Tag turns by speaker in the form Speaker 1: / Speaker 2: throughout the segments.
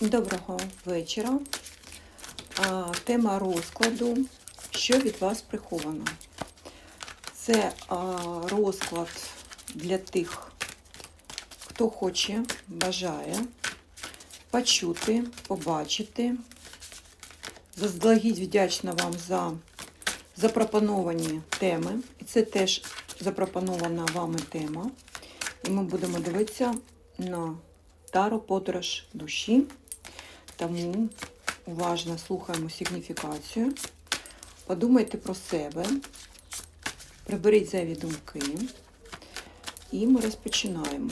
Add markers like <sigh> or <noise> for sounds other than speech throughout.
Speaker 1: Доброго вечора. Тема розкладу. Що від вас приховано? Це розклад для тих, хто хоче, бажає почути, побачити. Заздалегідь вдячна вам за запропоновані теми. І це теж запропонована вами тема. І ми будемо дивитися на Таро подорож душі. Тому уважно слухаємо сигніфікацію. Подумайте про себе, приберіть зайві думки. І ми розпочинаємо.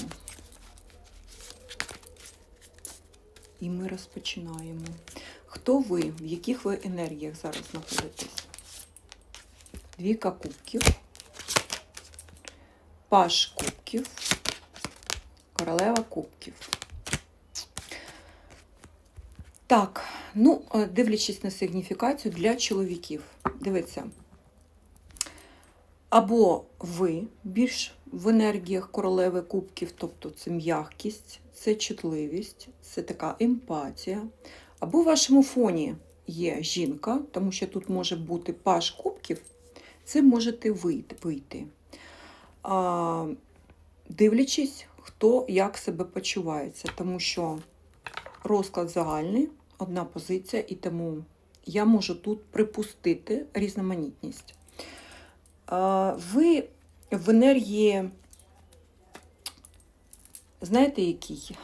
Speaker 1: І ми розпочинаємо. Хто ви? В яких ви енергіях зараз знаходитесь? Двіка кубків, паш кубків, королева кубків. Так, ну, е, дивлячись на сигніфікацію для чоловіків. Дивіться. Або ви більш в енергіях королеви кубків, тобто це м'якість, це чутливість, це така емпатія. Або в вашому фоні є жінка, тому що тут може бути паш кубків, це можете вийти. А, дивлячись, хто як себе почувається, тому що розклад загальний, одна позиція, і тому я можу тут припустити різноманітність. Ви в енергії, знаєте, який?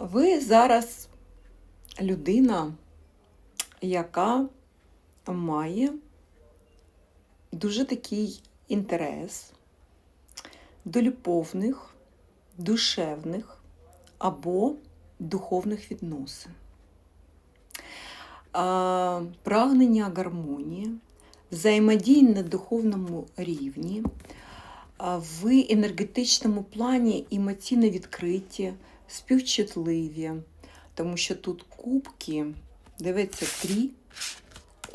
Speaker 1: Ви зараз людина, яка має дуже такий інтерес до любовних, душевних або духовних відносин. Прагнення гармонії, взаємодії на духовному рівні, в енергетичному плані емоційно відкриті, співчутливі, тому що тут кубки, дивіться, три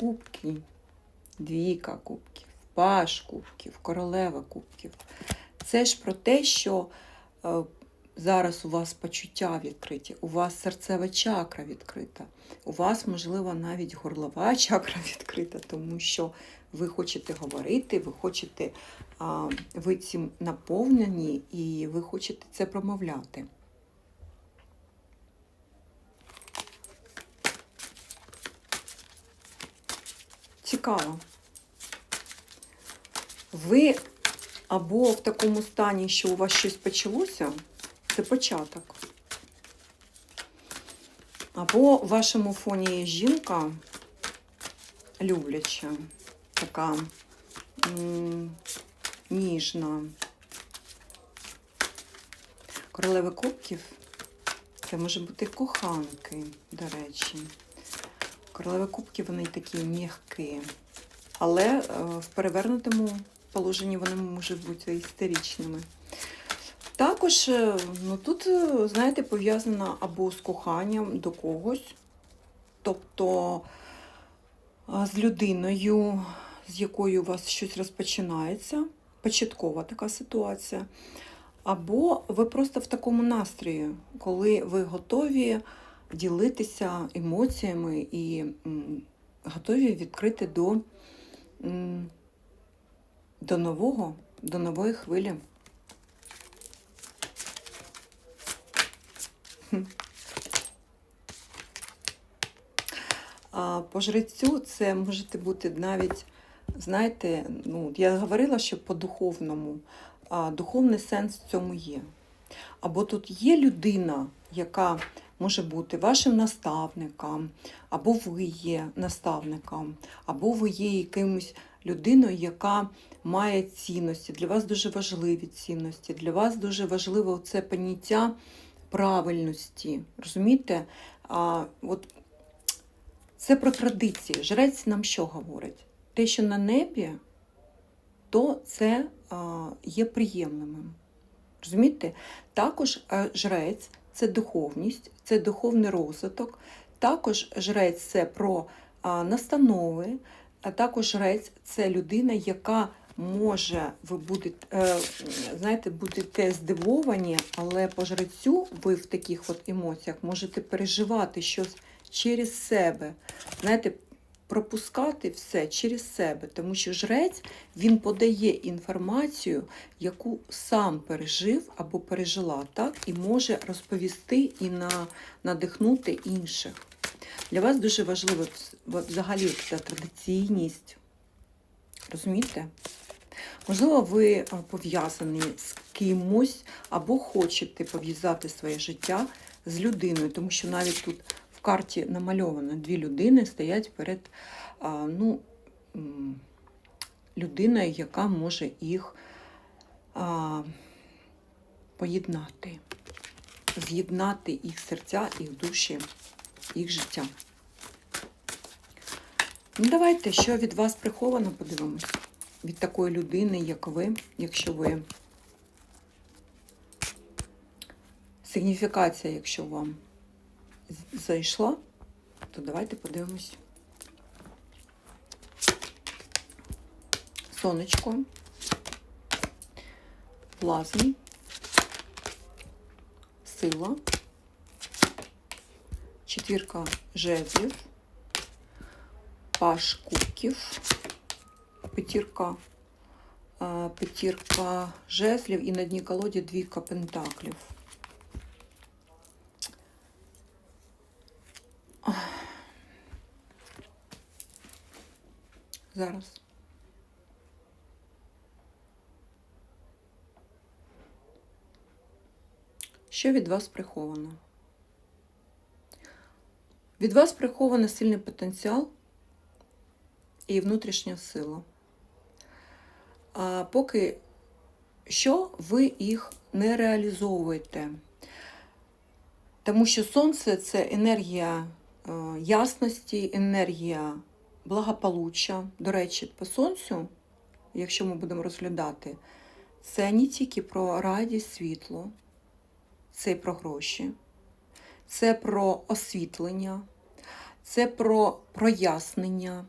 Speaker 1: кубки, двійка кубків, паш кубків, королева кубків. Це ж про те, що зараз у вас почуття відкриті, у вас серцева чакра відкрита, у вас, можливо, навіть горлова <laughs> чакра відкрита, тому що ви хочете говорити, ви хочете, ви цим наповнені і ви хочете це промовляти. Цікаво. Ви або в такому стані, що у вас щось почалося, це початок. Або в вашому фоні є жінка любляча, така ніжна. Королеви кубків це може бути коханки, до речі. Королеви кубків вони такі м'які. Але е, в перевернутому положенні вони можуть бути істеричними. Також е, ну, тут, е, знаєте, пов'язано або з коханням до когось, тобто е, з людиною, з якою у вас щось розпочинається, початкова така ситуація. Або ви просто в такому настрої, коли ви готові ділитися емоціями і готові відкрити до, до нового, до нової хвилі. А по жрецю це може бути навіть, знаєте, ну, я говорила, що по духовному, а духовний сенс в цьому є. Або тут є людина, яка може бути вашим наставником, або ви є наставником, або ви є якимось людиною, яка має цінності. Для вас дуже важливі цінності, для вас дуже важливо це поняття правильності. Розумієте? А, от це про традиції. Жрець нам що говорить? Те, що на небі, то це а, є приємним. Розумієте? Також е, жрець це духовність, це духовний розвиток. Також жрець це про настанови, а також жрець це людина, яка може ви будете, е, знаєте, будете здивовані, але по жрецю ви в таких от емоціях можете переживати щось через себе. Знаєте, пропускати все через себе, тому що жрець він подає інформацію, яку сам пережив або пережила, так, і може розповісти і на, надихнути інших. Для вас дуже важливо взагалі ця традиційність. Розумієте? Можливо, ви пов'язані з кимось або хочете пов'язати своє життя з людиною, тому що навіть тут в карті намальовано дві людини стоять перед ну, людиною, яка може їх поєднати, з'єднати їх серця, їх душі, їх життя. Ну, Давайте, що від вас приховано, подивимось. Від такої людини, як ви, якщо ви. Сигніфікація, якщо вам зайшла, то давайте подивимось. Сонечко, плазм, сила, четвірка жезлів, паш кубків, п'ятірка, п'ятірка жезлів і на дні колоді двійка пентаклів. Зараз. Що від вас приховано? Від вас приховано сильний потенціал і внутрішня сила. А поки що ви їх не реалізовуєте. Тому що сонце це енергія е, ясності, енергія благополуччя. До речі, по сонцю, якщо ми будемо розглядати, це не тільки про радість, світло, це і про гроші, це про освітлення, це про прояснення,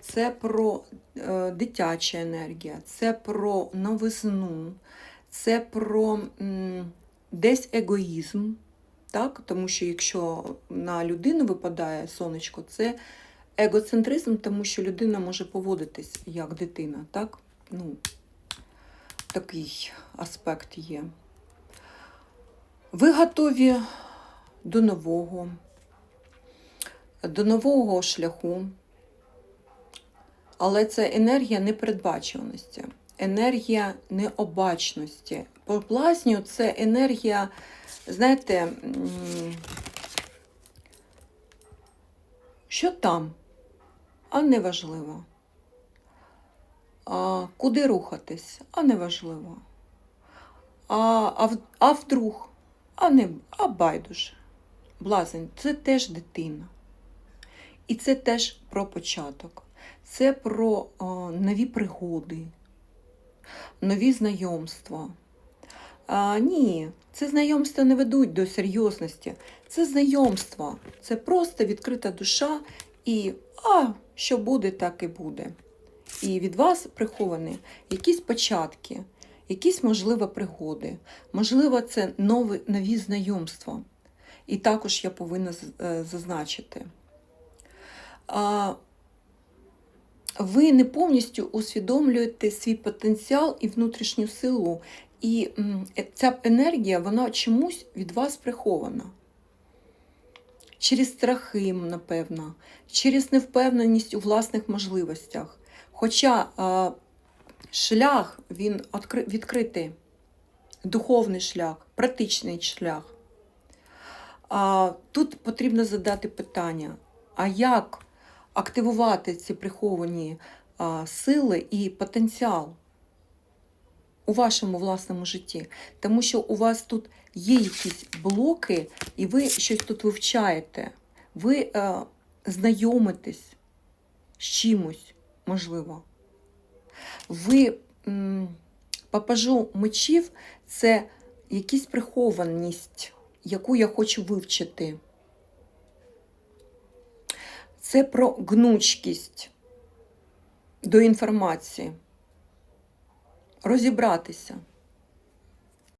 Speaker 1: це про е, дитяча енергія, це про новизну, це про м, десь егоїзм. Так? Тому що якщо на людину випадає сонечко, це егоцентризм, тому що людина може поводитись як дитина. так? Ну, Такий аспект є. Ви готові до нового, до нового шляху, але це енергія непередбачуваності, енергія необачності. По плазню це енергія, знаєте, що там, а не важливо. А, Куди рухатись, а не важливо. А, а, а вдруг? а не а байдуже. Блазень це теж дитина. І це теж про початок. Це про о, нові пригоди, нові знайомства. А, Ні, це знайомства не ведуть до серйозності. Це знайомства, це просто відкрита душа і а, що буде, так і буде. І від вас приховані якісь початки якісь, можливо, пригоди, можливо, це нові, нові знайомства. І також я повинна е, зазначити. Ви не повністю усвідомлюєте свій потенціал і внутрішню силу, і е, ця енергія вона чомусь від вас прихована. Через страхи, напевно, через невпевненість у власних можливостях. Хоча шлях він відкритий, духовний шлях, практичний шлях. Тут потрібно задати питання: а як активувати ці приховані сили і потенціал у вашому власному житті? Тому що у вас тут є якісь блоки, і ви щось тут вивчаєте, ви а, знайомитесь з чимось можливо ви папажу мечів це якісь прихованість, яку я хочу вивчити. Це про гнучкість до інформації. Розібратися.